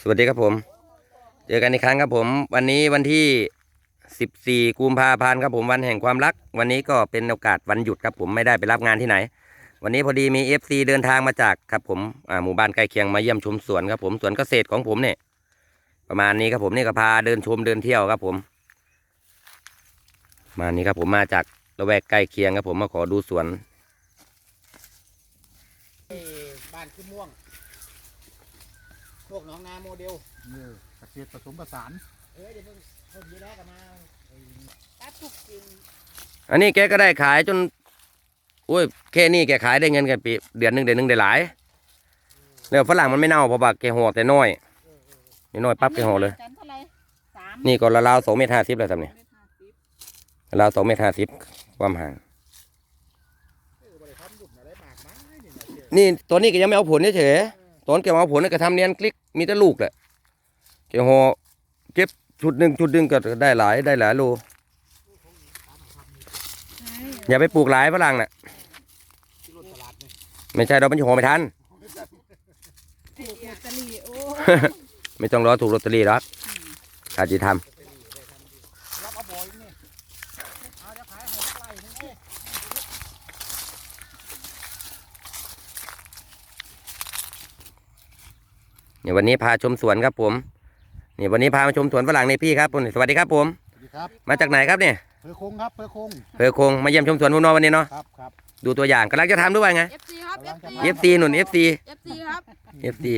สวัสดีครับผม เจอกันอีกครั้งครับผม วันนี้วันที่ 14 กุมภาพันธ์ครับผมวันแห่งความรัก วันนี้ก็เป็นโอกาสวันหยุดครับผมไม่ได้ไปรับงานที่ไหน วันนี้พอดีมี FC เดินทางมาจากครับผมอ่าหมู่บ้านใกล้เคียงมาเยี่ยมชมสวนครับผมสวนเกษตรของผมเนี่ยประมาณนี้ครับผมนี่ก็พาเดินชมเดินเที่ยวครับผม มานี้ครับผมมาจากละแวกใกล้เคียงครับผมมาขอดูสวนเอ้บ้านขึ้นม่วง พวกหน้องนาโมเดล เออเกษตรผสมผสานเอ้ยเดี๋ยวเพิ่งเพิ่งยีแรกกันมาไอ้ตัดทุกกิ่งอันนี้แกก็ได้ขายจนโอ้ยแค่นี้แกขายได้เงินกันปีเดือนหนึ่งเดือนหนึ่งได้หลายแล้วฝรั่งมันไม่เน่าเพราะว่าแกห่อแต่น้อยนี่น้อยปั๊บแกห่อเลยกันเท่าไหร่สามนี่ก็ราวๆสองเมตรห้าสิบเลยทำเนี่ยเมตรห้าสิบราวสองเมตรห้าสิบความห่าง เออบริษัทหยุดอะไรมากมายนี่นะเชื่อนี่ตัวนี้ก็ยังไม่เอาผลเฉยๆ ตอนแกมาเอาผลนี่ก็ทำเนียนคลิกมีแต่ลูกแหละแกห่อเก็บชุดหนึ่งชุดหนึ่งก็ได้หลายได้หลายโลใช่อย่าไปปลูกหลายฝรั่งน่ะที่รถตลาดนี่ไม่ใช่เราไม่ห่อไม่ทันถูกลอตเตอรี่โอ้ไม่ต้องรอถูกลอตเตอรี่หรอกถ้าจะทรับเอาบอยนี่เอาจะขายให้เท่าไหร่นึงเอ้ยำ เนี่ยวันนี้พาชมสวนครับผมนี่วันนี้พามาชมสวนฝรั่งในพี่ครับผมสวัสดีครับผมสวัสดีครับมาจากไหนครับเนี่ยเพื่อคงครับเพื่อคงเพอคงมาเยี่ยมชมสวนพุ่นอวันนี้เนาะครับครับดูตัวอย่างกำลังจะทำด้วยไงเอฟซีครับเอฟซีเอฟซีหนุนเอฟซีเอฟซีครับ เอฟซี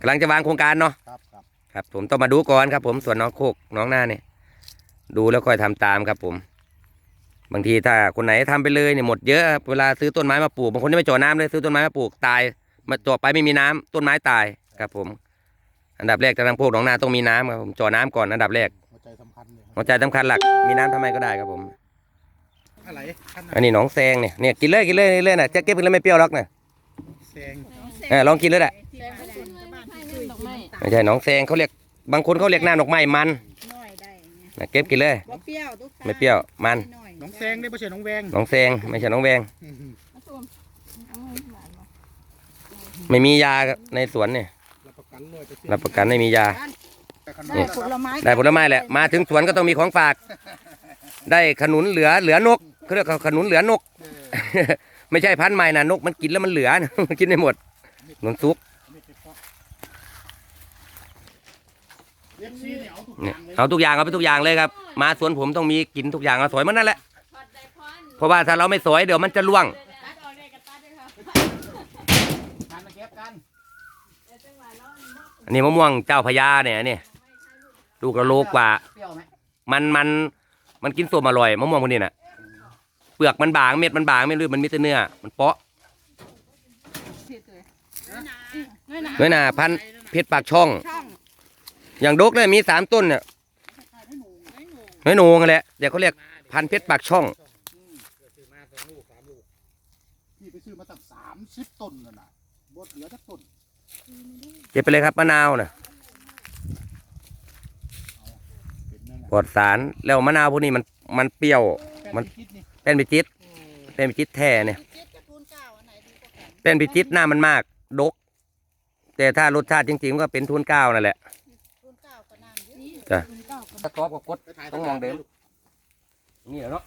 กำลังจะวางโครงการเนาะครับครับครับ ผมต้องมาดูก่อนครับ ผมสวนน้องโคกน้องหน้าเนี่ยดูแล้วค่อยทำตามครับผม บางทีถ้าคนไหนทำไปเลยเนี่ยหมดเยอะครับเวลาซื้อต้นไม้มาปลูกบางคนที่ไม่เจ่อน้ำเลยซื้อต้นไม้มาปลูกตาย มาเจ่อไปไม่มีน้ำต้นไม้ตาย ครับผม อันดับแรกจะทางโคกน้องนาต้องมีน้ำครับผมเจ่อน้ำก่อนอันดับแรกหัวใจสำคัญเลยครับหัวใจสำคัญหลักมีน้ำทำไมก็ได้ครับผม อะไรขั้นอันนี้หนองแซงเนี่ยเนี่ยกินเลยกินเลยเลยนะจะเก็บกินแล้วไม่เปรี้ยวหรอกนะแซงเออลองกินเลยแหละแซงไม่ได้บ้านที่ช่วยดอกไม้ไม่ใช่หนองแซงเขาเรียกบางคนเขาเรียกหน้าดอกไม้มันน้อยได้ไงนะเก็บกินเลย บ่เปรี้ยวทุกไม่เปรี้ยวมัน น้อยน้องแซงได้ไม่ใช่น้องแวงหนองแซงไม่ใช่หนองแวงอืมมาส้มเอาหวานบ่ไม่มียาในสวนเนี่ย รับประกันเลยไปเชื่อรับประกันไม่มียาแต่ขนได้มผลไม้ได้ผลไม้แหละ มาถึงสวนก็ต้องมีของฝาก ได้ขนุนเหลือเหลือนกเขาเรียกว่าขนุนเหลือนกเออไม่ใช่พันธุ์ใหม่นะนกมันกินแล้วมันเหลือมันกินไม่หมดหนุนซุปไม่ติดเพราะเล็บซี่เนี่ยเอาทุกอเนี่ยย่างเลยเอาทุกอย่างเอาไปทุกอย่างเลยครับ มาสวนผมต้องมีกินทุกอย่างเอาสวยมันนั่นแหละ เพราะว่าถ้าเราไม่สวยเดี๋ยวมันจะร่วง ทานมาเก็บกัน อันนี้มะม่วงเจ้าพญาเนี่ยนี่ลูกละโลกว่า เปรี้ยวไหมมันมันมันกินส้มอร่อยมะม่วงพวกนี้น่ะ เปลือกมันบางเม็ดมันบางไม่รู้มันมีแต่เนื้อมันเปาะเน้อยหนาน้อหนาพันธุ์เพชรปากช่อง อย่างดกเลยมีสามต้นเนี่ยน้อยหนูน้อยโหนงนั่นแหละเดี๋ยวเขาเรียกพันธุ์เพชรปากช่อง พี่ไปซื้อมาตั้งสามสิบต้นน่ะนะบดเหลือสักต้น เก็บไปเลยครับมะนาวน่ะเป็นนั่นปลอดสารแล้วมะนาวพวกนี้มันมันเปรี้ยว มันเป็นพิจิตเป็นพิจิตแท้เนี่ยเจ็นป็นพิจิตหน้ามันมากดก แต่ถ้ารสชาติจริงๆก็เป็นทุนเก้านั่นแหละทูนเก้าก็นานอยู่จ้ะทูนเก้าก็ตะกอบกับกดต้องมองเดิมนี่แหละเนาะ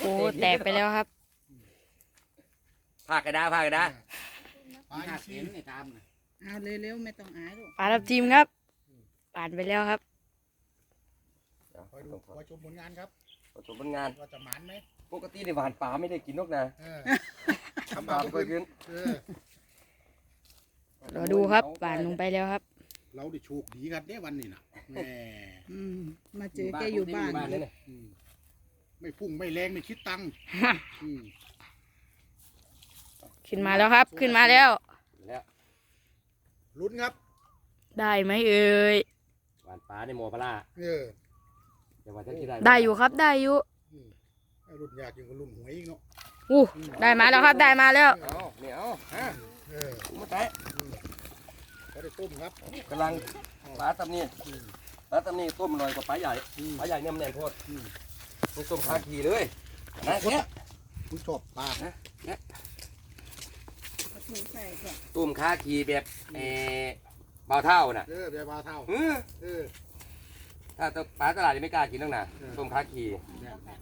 โอ้แตกไปแล้วครับ ภาคกระดาภาคกระดาภาคเห็นในตามน่ะเอาเร็วๆไม่ต้องอายลูกปลาทับทิมครับผ่านไปแล้วครับคอยดูคอยชมผลงานครับผสมเป็นงาน ว่าจะหมานไหมปกติในหวานป่าไม่ได้กินนกนะเออทำป่าไม่เคยกินเออรอดูครับผ่านลงไปแล้วครับ เราได้โชคดีกันเด้วันนี้นะแหมอืมมาเจอแกอยู่บ้านเนี่ยนะอืม ไม่พุ่งไม่แรงไม่คิดตังค์อืมขึ้นมาแล้วครับ ขึ้นมาแล้ว แล้วลุ้นครับ ได้ไหมเอ่ยหวานป่าในโมพลาเออจะว่าจะกินได้ได้อยู่ครับได้อยู่ไอ้รุ่นยากยิ่งกว่ารุ่นหวยอีกเนาะอู้ได้มาแล้วครับได้มาแล้ว เอาเนี่ยเอาฮะเออมาแตะเขาได้ต้มครับกำลังปลาตำนี่ปลาตำนี่ต้มอร่อยกว่าปลาใหญ่ปลาใหญ่เนี่ยมันแน่นโพ ดนี่ต้มคาทีเลยนะเนี่ยมึงชอบปลาถุงใส่ก่อนตุ่มคาขีแบบเออเบาเท่าน่ะเออเดี๋ยวปลาเท่าเออเออถ้าปลาตลาดยังไม่กล้ากินตั้งนะเออตุ่มคาขีเนี่ยปลา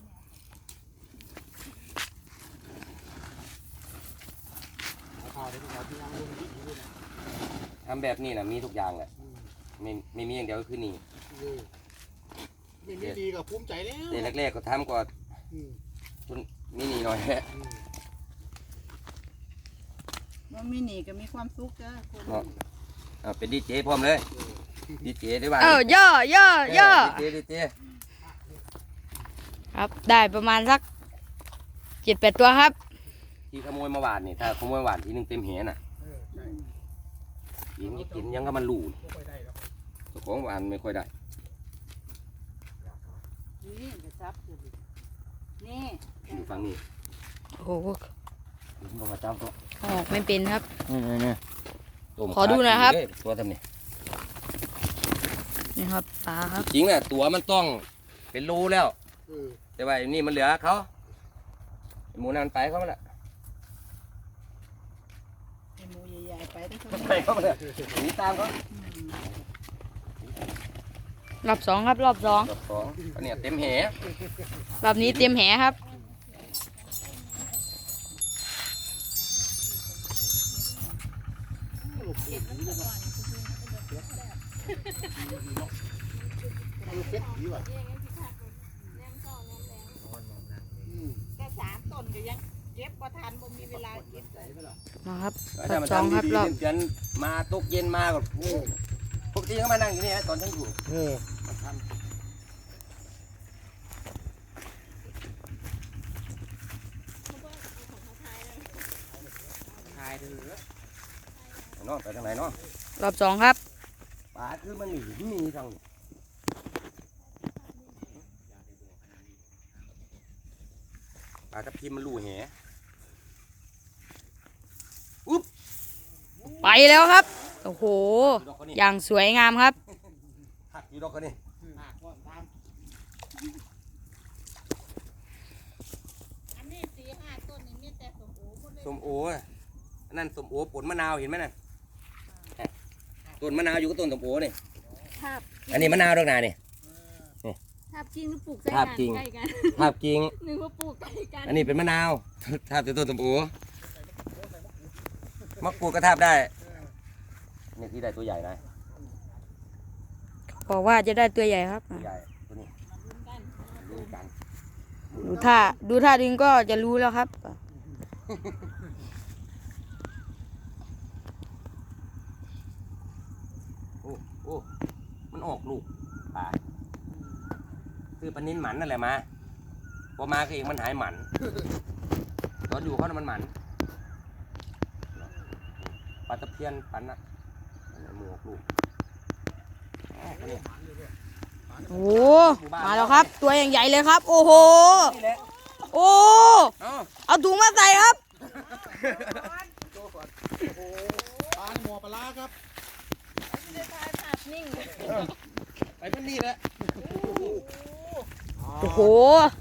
เท่าเดี๋ยวเราที่ยังลงที่อยู่เนี่ยทำแบบนี้นะมีทุกอย่างแหละอืมไม่ไม่มีอย่างเดียวก็คือนี่เออ ไม่มีดีกับภูมิใจแล้วแต่แรกๆก็ทำก็อืมมีนี่หน่อยอืมว่ามีหนีก็มีความสุขจ้าคนเนาะเอาเป็นดีเจพร้อมเลยดีเจได้บ้างเออย่อย่อย่อดีเจดีเจครับได้ประมาณสักเจ็ดแปดตัวครับ ที่ขโมยมาหวานนี่ถ้าขโมยหวานทีหนึงเต็มแหน่ะเออใช่กินกินยังก็มันหลูไม่ค่อยได้หรอกเจ้าของหวานไม่ค่อยได้ นี่จะจับอยู่ดินี่อยู่ฝั่งนี้โอ้โหผมก็มาจับตัวออกไม่เป็นครับ นี่นี่นี่ต้มขอดูหน่อยครับเอ้ตัวทำนี่นี่ครับปลาครับ จริงๆน่ะตัวมันต้องเป็นรูแล้วเออแต่ว่าอันนี่มันเหลือเขาไอ้หมูนั่นไปเขาละไอ้หมูใหญ่ๆไปได้เท่ามันไหไปร่เขาเลยหนีตามเขา รอบสองครับรอบสองรอบสองอันเนี้ยเต็มแหรอบนี้เต็มแหครับเออเป็ดดีว่ะอืมแต่สามต้นก็ยังเก็บบ่ทันบ่มีเวลาเก็บเลยมาครับถ้ารอบมันสองครับทำดีรอบๆเตือนๆมาตกเย็นมาก็โอ้ปกติเขามานั่งอยู่นี่นะตอนฉันอยู่ เออ ทายเถือะเนาะไปทางไหนเนาะรอบสองครับป่าคือมันหนีมีทางนี้ปลากับพิมมันรูแหไปแล้วครับ โอ้โหอยู่ดอกเขานี่อย่างสวยงามครับหักอยู่ดอกเขานี่หนักว่าตาม อันนี้สี่ห้าต้นนี่มีแต่สมโอหมดเลย ส้มโออะอันนั่นส้มโอผลมะนาวเห็นไหมน่ะต้นมะนาวอยู่กับต้นส้มโอนี่ภาพอันนี้มะนาวดอกนานี่ภาพจริงหรือปลูกใกล้ภาพกันจริงใกล้กันภาพจริงนึกว่าปลูกใกล้กันอันนี้เป็นมะนาวทาบแต่ต้นส้มโอมะกรูดก็ทาบได้นี่ที่ได้ตัวใหญ่นะบอกว่าจะได้ตัวใหญ่ครับตัวใหญ่ตัวนี้รู้กันดูท่าดูท่าดึงก็จะรู้แล้วครับ โอ้โอ้มันออกลูกป่าคือปลานินหมันนั่นแหละมาพอมาก็เองมันหายหมันตอนอยู่เขาน่ะมันหมันปลาตะเพียนปันน่ะอันนี้หมูออกลูกอ๋อตัวนี้โอ้โหมาแล้วครับ ตัวอย่างใหญ่เลยครับ โอ้โห นี่แหละ โอ้ เอ้าเอาถุงมาใส่ครับโอ้โหปลาหัวปลาร้าครับได้ถ่ายภาพนิ่งไปมันนี่แหละโอ้โห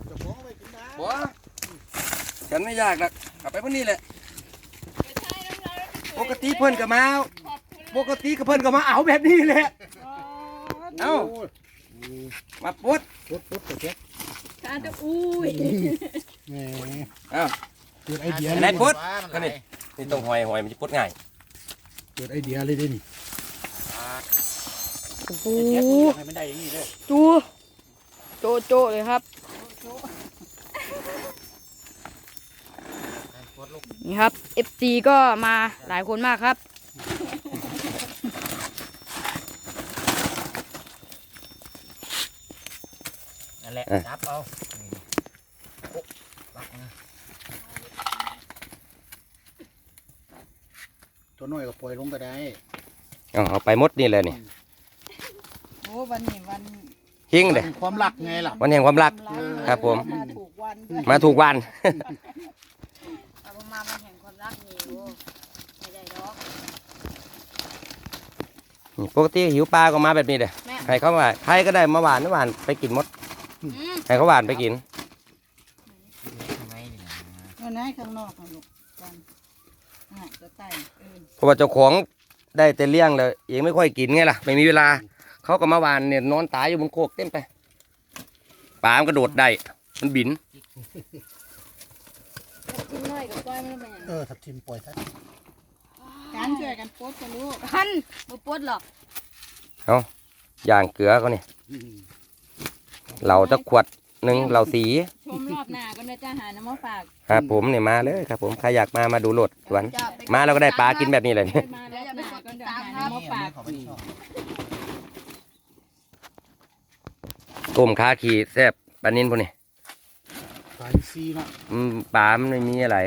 จะฟ้องไปกินนะบัวฉันไม่อยากหรอกกลับไปมันนี่แหละไปถ่ายน้ำลายแล้วไปสวยปกติเพิ่นก็มาขอบคุณปกติก็เพิ่นก็มาเอาแบบนี้แหละอ๋อเอ้าโยมาปุ๊ดปุ๊บปุ๊บปุ๊บปุ๊บ ทานจะอุ้ยแหมเอ้าเกิดไอเดียไหนปุ๊ดว่ามันก็ไหลนี่นี่ต้องหอยหอยมันจะปุ๊ดง่ายเกิดไอเดียเลยดินี่โอ้โหเจ็บให้มันได้อย่างนี้เลยจูโจโจเลยครับ นี่ครับ FC ก็มาหลายคนมากครับ แหละจับเอานี่โอ๊ะรักนะตัวน้อยก็ปล่อยลงก็ได้เอาเอาไปหมดนี่เลยนี่โอ้วันนี้วันหิ้งเลยเป็นความรักไงล่ะวันแห่งความรักำลายครับผม มาถูกวันด้วยมาถูกวันเอามาวันแห่งความรักนี่โอ้ไม่ได้ดอกนี่ปกติหิวปลาก็มาแบบนี้เลยแม่ให้เขาว่าใครก็ได้มาหวานมาหวานไปกินหมดอืม ให้เขาหวานไปกินไหนข้างนอกค่ะลูกกันอะจะไต่เออเพราะว่าเจ้าของได้แต่เลี้ยงเลยเองไม่ค่อยกินไงล่ะ ไม่มีเวลา เขาก็มาวานเนี่ยนอนตายอยู่บนโคกเต็มไปปลามันกระโดดได้มันบิน กินน้อยกับก้อยมันเป็นยังเออทับทิมปล่อยทับการช่วยกันโพสต์กันลูกหันบ่ปวดหรอก ย่างเกลือเขานี่ เราจะขวดหนึ่งเราสีชมรอบหน้าก็ได้จ้าหาน้ำมาฝากครับผมเนี่ยมาเลยครับ ผมใครอยากมามาดูโหลดสวนมาเราก็ได้ปลากินแบบนี้เลยได้มาแล้วจะไปกดติดตามน้ำมาฝากเขาไม่ชอบต้มขาขี่แซ่บปลานินพวกนี้ปลาซีเนาะอืมปลามันไม่มีอะไร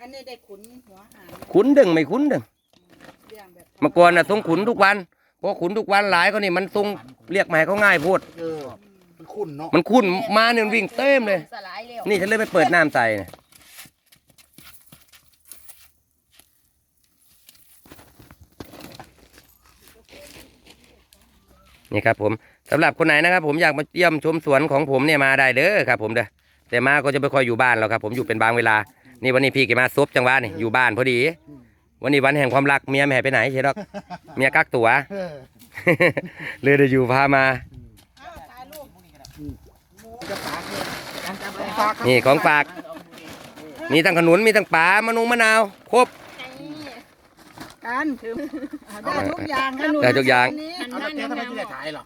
อันนี้ได้ขุนหัวหางขุนดึงไม่ขุนดึงเรื่องแบบเมื่อก่อนน่ะทรงขุนทุกวัน พอขุนทุกวันหลายก็นี่มันทรงเรียกมาให้เขาง่ายโพูด เออมันขุ่นเนาะมันขุนมาเนี่ยมันวิ่งเต็มเลย สลายเร็วนี่ฉันเลยไปเปิดน้ำใส่เนี่ยนี่ครับผมสำหรับคนไหนนะครับ ผมอยากมาเยี่ยมชมสวนของผมเนี่ยมาได้เด้อครับ ผมเด้อแต่มาก็จะไม่ค่อยอยู่บ้านแล้วครับ ผมอยู่เป็นบางเวลา นี่วันนี้พี่แกมาซบจังหวะนี่อยู่บ้านพอดี วันนี้วันแห่งความรักเมียไม่ให้ไปไหนใช่หรอกเมียกักตัวเออเลยได้อยู่พามาอ้าวถ่ายรูปจะปากเลยการจับของฝากครับนี่ของฝาก มีทั้งขนุนมีทั้งปลามะนุงมะนาวครบ การถือได้ทุกอย่างครับได้ทุกอย่างนี้เอาแล้วแกทำไมไม่ได้ขายหรอ